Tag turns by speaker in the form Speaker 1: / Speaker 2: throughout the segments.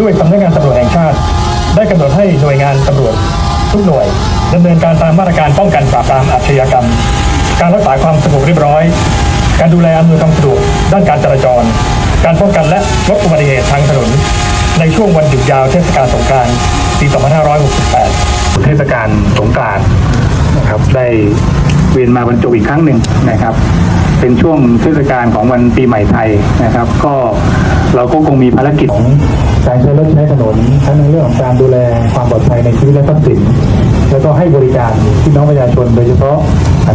Speaker 1: ด้วยสำนักงานตำรวจแห่งชาติ ได้กำหนดให้หน่วยงานตำรวจทุกหน่วยดำเนินการตามมาตรการป้องกันปราบปรามอาชญากรรม การรักษาความสงบเรียบร้อย การดูแลอำนวยความสะดวกด้านการจราจร การป้องกันและลดอุบัติเหตุทางถนน ในช่วงวันหยุดยาวเทศกาลสงกรานต์ปี 2568
Speaker 2: เทศกาลสงกรานต์นะครับได้เวียนมาบรรจบอีกครั้งหนึ่งนะครับ เป็นช่วงเทศกาลของวันปีใหม่ไทยนะครับ ก็ เราก็คงมีภารกิจ
Speaker 1: ของการใช้รถใช้ถนนทั้งในเรื่องของการดูแลความปลอดภัยในชีวิตและทรัพย์สิน แล้วก็ให้บริการพี่น้องประชาชน โดยเฉพาะ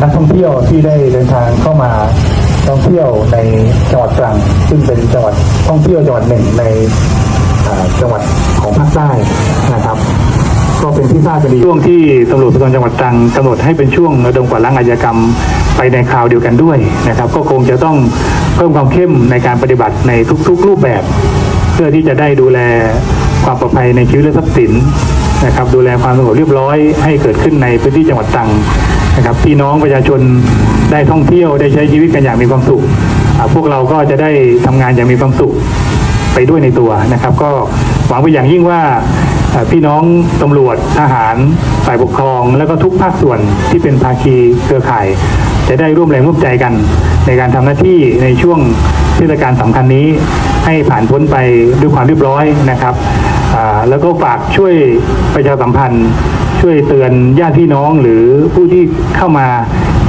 Speaker 1: นักท่องเที่ยวที่ได้เดินทางเข้ามาท่องเที่ยวในจังหวัดตรัง ซึ่งเป็นจังหวัดท่องเที่ยวจังหวัดหนึ่งในจังหวัดของภาคใต้นะครับ ก็เป็น ที่ทราบกันดี
Speaker 2: ช่วงที่ตำรวจภูธรจังหวัดตรังกำหนดให้เป็นช่วงระดมกวาดล้างอาชญากรรมไปในคราวเดียวกันด้วยนะครับ ก็คงจะต้องเพิ่มความเข้มในการปฏิบัติในทุกๆ รูปแบบ เพื่อที่จะได้ดูแลความปลอดภัยในชีวิตและทรัพย์สินนะครับดูแลความสงบเรียบร้อยให้เกิดขึ้นในพื้นที่จังหวัดตรังนะครับพี่น้องประชาชนได้ท่องเที่ยวได้ใช้ชีวิตกันอย่างมีความสุข พวกเราก็จะได้ทำงานอย่างมีความสุขไปด้วยในตัวนะครับ ก็หวังไปอย่างยิ่งว่า พี่น้องตำรวจทหารฝ่ายปกครอง แล้วก็ทุกภาคส่วนที่เป็นภาคีเครือข่าย จะได้ร่วมแรงร่วมใจกัน ในการทำหน้าที่ในช่วงเทศกาลสำคัญนี้ ให้ผ่านพ้นไปด้วยความเรียบร้อยนะครับแล้วก็ฝากช่วยประชาสัมพันธ์ ช่วยเตือนญาติพี่น้องหรือผู้ที่เข้ามา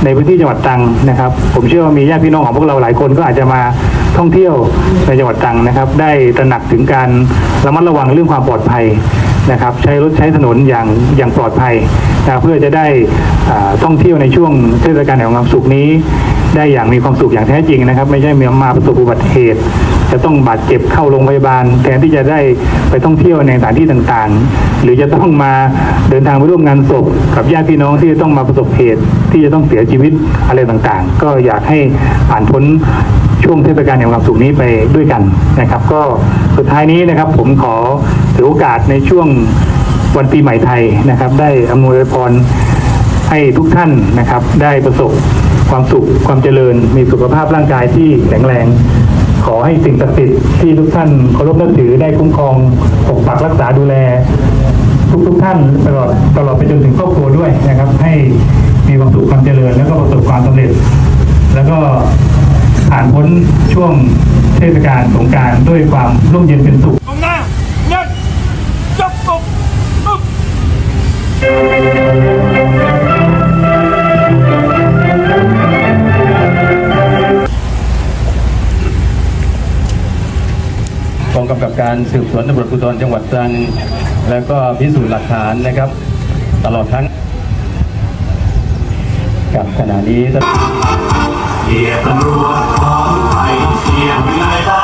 Speaker 2: ในพื้นที่จังหวัดตรังนะครับ ผมเชื่อว่ามีญาติพี่น้องของพวกเราหลายคนก็อาจจะมาท่องเที่ยวในจังหวัดตรังนะครับ ได้ตระหนักถึงการระมัดระวังเรื่องความปลอดภัย นะครับใช้รถใช้ถนนอย่างอย่างปลอดภัยนะเพื่อจะได้ท่องเที่ยวในช่วงเทศกาลแห่งความสุขนี้ ได้อย่างมีความสุขอย่างแท้จริงนะครับ ไม่ใช่มาประสบอุบัติเหตุ จะต้องบาดเจ็บเข้าโรงพยาบาล แทนที่จะได้ไปท่องเที่ยวในสถานที่ต่างๆ หรือจะต้องมาเดินทางไปร่วมงานศพกับญาติพี่น้องที่จะต้องมาประสบเหตุ ที่จะต้องเสียชีวิตอะไรต่างๆ ก็อยากให้ผ่านพ้นช่วงเทศกาลแห่งความสุขนี้ไปด้วยกันนะครับ ก็สุดท้ายนี้นะครับผมขอ ถือโอกาสในช่วงวันปีใหม่ไทยนะครับ ได้อำนวยพรให้ทุกท่านนะครับ ได้ประสบความสุขความเจริญ มีสุขภาพร่างกายที่แข็งแรง ขอให้สิ่งศักดิ์สิทธิ์ที่ทุกท่านเคารพนับถือได้คุ้มครองปกปักรักษาดูแล ทุกทุกๆท่านตลอดตลอดไปจนถึงครอบครัวด้วยนะครับ ให้มีความสุขความเจริญ แล้วก็ประสบความสำเร็จ แล้วก็ผ่านพ้นช่วงเทศกาลสงการด้วยความร่มเย็นเป็นสุขำ
Speaker 3: กับการสืบสวนตำรวจภูธรจังหวัดตรังแล้วก็พิสูจน์หลักฐานนะครับ ตลอดทั้งกับขณะนี้
Speaker 4: เกียตำรวจของไทยเสียวิไลบ้า